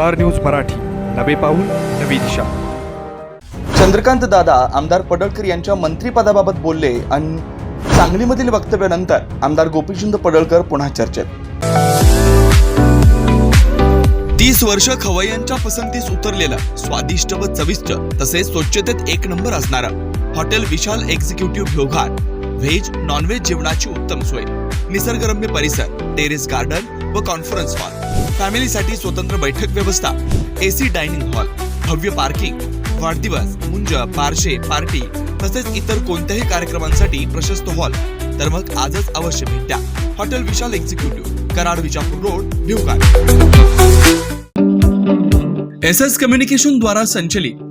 Star news Marathi. नवे पाऊल नवी दिशा. चंद्रकांत दादा आमदार पडळकर यांच्या मंत्रिपदाबाबत बोलले आणि सांगलीमधील वक्तव्यानंतर आमदार गोपीचंद पडळकर पुन्हा चर्चेत. तीस वर्ष खवय्यांच्या पसंतीस उतरलेलं स्वादिष्ट व चविष्ट तसेच स्वच्छतेत एक नंबर असणारं hotel Vishal executive Bhoghat veg non veg जेवणाची उत्तम सोय निसर्गरम्य परिसर टेरेस गार्डन व कॉन्फरन्स हॉल. फॅमिलीसाठी स्वतंत्र बैठक व्यवस्था एसी डायनिंग हॉल भव्य पार्किंग वाढदिवस मुंज पारशे पार्टी तसेच इतर कोणत्याही कार्यक्रमांसाठी प्रशस्त हॉल. तर मग आजच अवश्य भेट. द्या hotel Vishal executive Karad Vijapur road Bhivghat S S communication द्वारा संचलित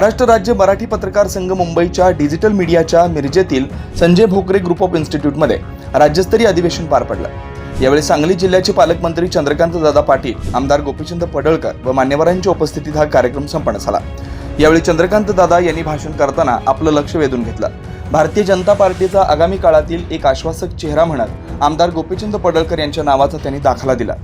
महाराष्ट्र राज्य मराठी पत्रकार संघ मुंबईच्या डिजिटल मीडियाच्या मिरजेतील संजय भोकरे ग्रुप ऑफ इन्स्टिट्यूटमध्ये राज्यस्तरीय अधिवेशन पार पडलं. यावेळी सांगली जिल्ह्याचे पालकमंत्री चंद्रकांत दादा पाटील आमदार गोपीचंद पडळकर व मान्यवरांच्या उपस्थितीत हा कार्यक्रम संपन्न झाला. यावेळी चंद्रकांत दादा यांनी भाषण करताना आपलं लक्ष वेधून घेतलं. भारतीय जनता पार्टीचा आगामी काळातील एक आश्वासक चेहरा म्हणत आमदार गोपीचंद पडळकर यांच्या नावाचा त्यांनी दाखला दिला.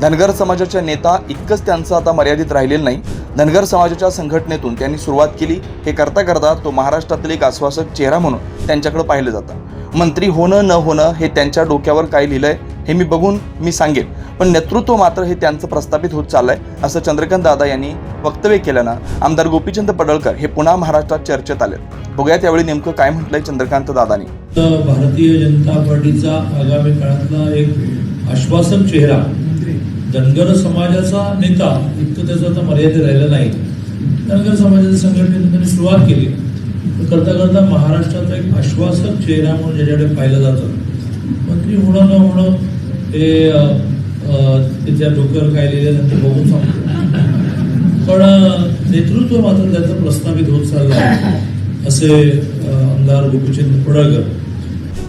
धनगर समाजाच्या नेता इतकंच त्यांचं आता मर्यादित राहिलेलं नाही धनगर समाजाच्या संघटनेतून त्यांनी सुरुवात केली. हे करता करता तो महाराष्ट्रातील एक आश्वासक चेहरा म्हणून त्यांच्याकडे पाहिलं जातं. मंत्री होणं न होणं हे त्यांच्या डोक्यावर काय लिहिलंय हे मी बघून मी सांगेन. पण नेतृत्व मात्र हे त्यांचं प्रस्थापित होत चाललंय असं चंद्रकांत दादा यांनी वक्तव्य केल्यानं आमदार गोपीचंद पडळकर हे पुन्हा महाराष्ट्रात चर्चेत आले बघूया त्यावेळी नेमकं काय म्हटलंय चंद्रकांत दादानी. भारतीय जनता पार्टीचा आगामी काळातला एक आश्वासक चेहरा धनगर समाजाचा नेता इतकं त्याचं आता मर्यादित राहिलं नाही. धनगर समाजाच्या संघटनेने त्यांनी सुरुवात केली. करता करता महाराष्ट्राचा एक आश्वासक चेहरा म्हणून ज्याच्याकडे पाहिलं जातं. मंत्री होणं न होणं हे त्याच्या डोक्यावर काय लिहिलं ते बघून सांगतो. पण नेतृत्व मात्र त्याचं प्रस्थापित होत चाललं आहे. असे आमदार गोपीचंद पडळकर